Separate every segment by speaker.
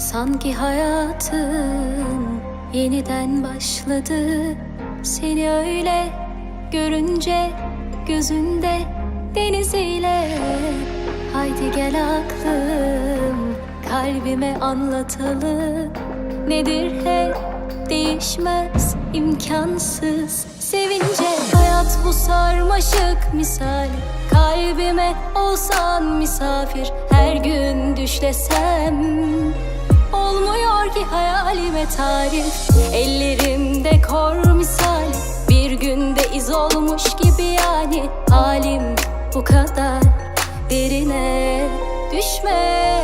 Speaker 1: Sanki hayatım yeniden başladı. Seni öyle görünce gözünde deniziyle. Haydi gel aklım kalbime anlatalım. Nedir hep değişmez imkansız sevince. Hayat bu sarmaşık misal Kalbime olsan misafir. Her gün düşlesem Olmuyor ki hayalime tarif. Ellerimde kor misal Bir günde iz olmuş gibi yani. Halim bu kadar derine düşme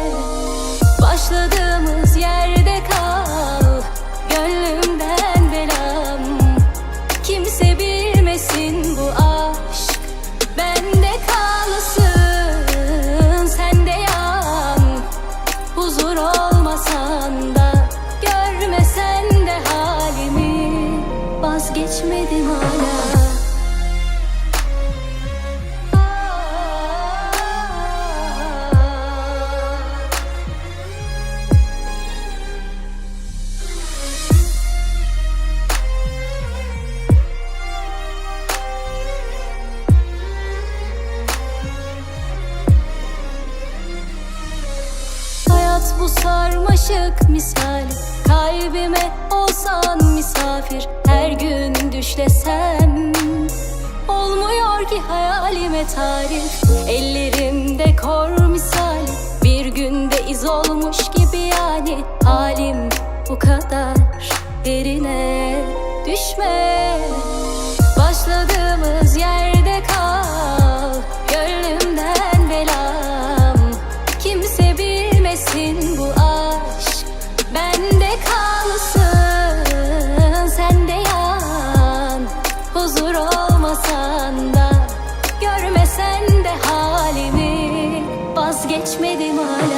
Speaker 1: Vazgeçmedim hala. Bu sarmaşık misal. Kalbime olsan misafir düşlesem Olmuyor ki hayalime tarif. Ellerimde kor misal Bir günde iz olmuş gibi yani. Halim bu kadar derine düşme. Başladığımız yerde kal Gönlümden belam. Kimse bilmesin bu Vazgeçmedim hala